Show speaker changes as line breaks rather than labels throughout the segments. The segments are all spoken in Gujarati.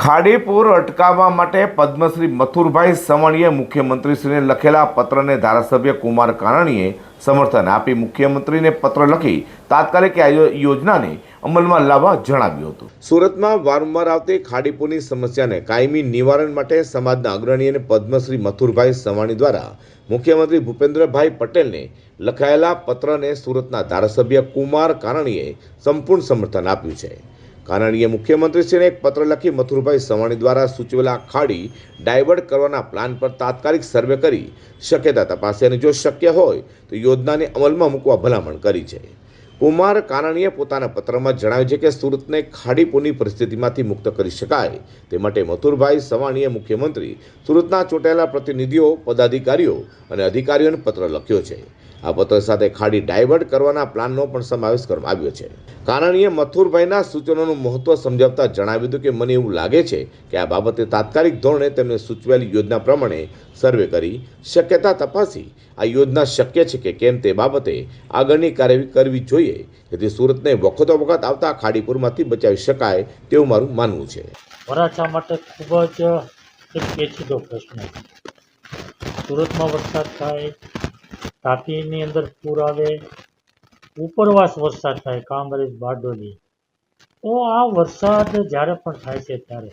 ખાડીપુર અટકાવવા માટે પદ્મશ્રી મથુરભાઈ સવણીએ મુખ્યમંત્રીશ્રીને લખેલા પત્રને ધારાસભ્ય કુમાર કાનાણીએ સમર્થન આપી મુખ્યમંત્રીને પત્ર લખી તાત્કાલિક આ યોજનાને અમલમાં લાવવા જણાવ્યું હતું. સુરતમાં વારંવાર આવતી ખાડીપુરની સમસ્યાને કાયમી નિવારણ માટે સમાજના અગ્રણી અને પદ્મશ્રી મથુરભાઈ સવાણી દ્વારા મુખ્યમંત્રી ભૂપેન્દ્રભાઈ પટેલને લખાયેલા પત્રને સુરતના ધારાસભ્ય કુમાર કાનાણીએ સંપૂર્ણ સમર્થન આપ્યું છે. કાનાણીએ મુખ્યમંત્રીશ્રીને એક પત્ર લખી મથુરભાઈ સવાણી દ્વારા સૂચવેલા ખાડી ડાયવર્ટ કરવાના પ્લાન પર તાત્કાલિક સર્વે કરી શક્યતા તપાસે અને જો શક્ય હોય તો યોજનાને અમલમાં મૂકવા ભલામણ કરી છે. કુમાર કાનાણીએ પોતાના પત્રમાં જણાવ્યું છે કે સુરતને ખાડીપુરની પરિસ્થિતિમાંથી મુક્ત કરી શકાય તે માટે મથુરભાઈ સવાણીએ મુખ્યમંત્રી સુરતના ચૂંટાયેલા પ્રતિનિધિઓ, પદાધિકારીઓ અને અધિકારીઓને પત્ર લખ્યો છે. આ પત્ર સાથે ખાડી ડાયવર્ટ કરવાના પ્લાનનો પણ સમાવેશ કરવામાં આવ્યો છે. કારણીએ મથુરભાઈના સૂચનોનું મહત્વ સમજાવતા જણાવ્યું હતું કે, મને એવું લાગે છે કે આ બાબતે તાત્કાલિક ધોરણે તેમને સૂચવેલી યોજના પ્રમાણે સર્વે કરી શક્યતા તપાસી. આ યોજના શક્ય છે કે કેમ તે બાબતે આગળની કાર્યવાહી કરવી જોઈએ. જેથી સુરતને વખતો વખત આવતા ખાડીપુરમાંથી બચાવી શકાય તેવું મારું માનવું છે.
વરાછા માટે ખૂબ જ પ્રશ્ન સુરતમાં વરસાદ થાય તાપીની અંદર પૂર આવે, ઉપરવાસ વરસાદ થાય, કામરેજ, બારડોલી. તો આ વરસાદ જ્યારે પણ થાય છે ત્યારે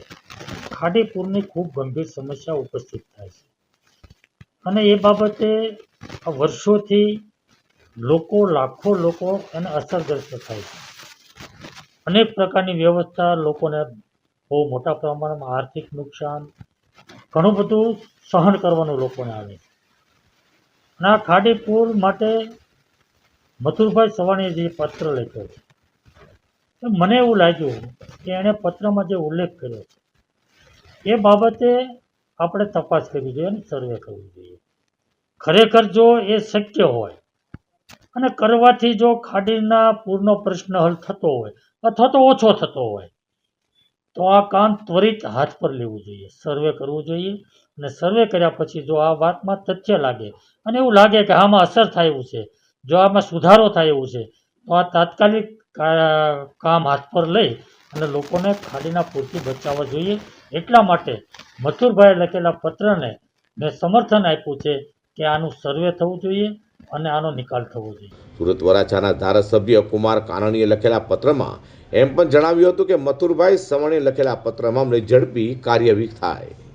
ખાડીપુરની ખૂબ ગંભીર સમસ્યા ઉપસ્થિત થાય છે. અને એ બાબતે વર્ષોથી લોકો, લાખો લોકો એને અસરગ્રસ્ત થાય છે. અનેક પ્રકારની વ્યવસ્થા લોકોને બહુ મોટા પ્રમાણમાં આર્થિક નુકસાન, ઘણું બધું સહન કરવાનું લોકોને આવે છે. આ ખાડીપુર માટે મથુરભાઈ સવાણીએ જે પત્ર લખ્યો છે. મને એવું લાગ્યું કે એણે પત્રમાં જે ઉલ્લેખ કર્યો છે, એ બાબતે આપણે તપાસ કરવી જોઈએ અને સર્વે કરવું જોઈએ. ખરેખર જો એ શક્ય હોય અને કરવાથી જો ખાડીના પૂરનો પ્રશ્ન હલ થતો હોય અથવા તો ઓછો થતો હોય તો આ કામ ત્વરિત હાથ પર લેવું જોઈએ. સર્વે કરવું જોઈએ અને સર્વે કર્યા પછી જો આ વાતમાં તથ્ય લાગે અને એવું લાગે કે આમાં અસર થાય એવું છે, જો આમાં સુધારો થાય એવું છે, તો આ તાત્કાલિક કામ હાથ પર લઈ અને લોકોને ખાડીના પૂરથી બચાવવા જોઈએ. એટલા માટે મથુરભાઈએ લખેલા પત્રને મેં સમર્થન આપ્યું છે કે આનું સર્વે થવું જોઈએ. અને આનો નિકાલ થવો જોઈએ.
સુરત વરાછાના ધારાસભ્ય કુમાર કાનાણીએ લખેલા પત્રમાં એમ પણ જણાવ્યું હતું કે મથુરભાઈ સવણીએ લખેલા પત્ર મામલે ઝડપી કાર્યવાહી થાય.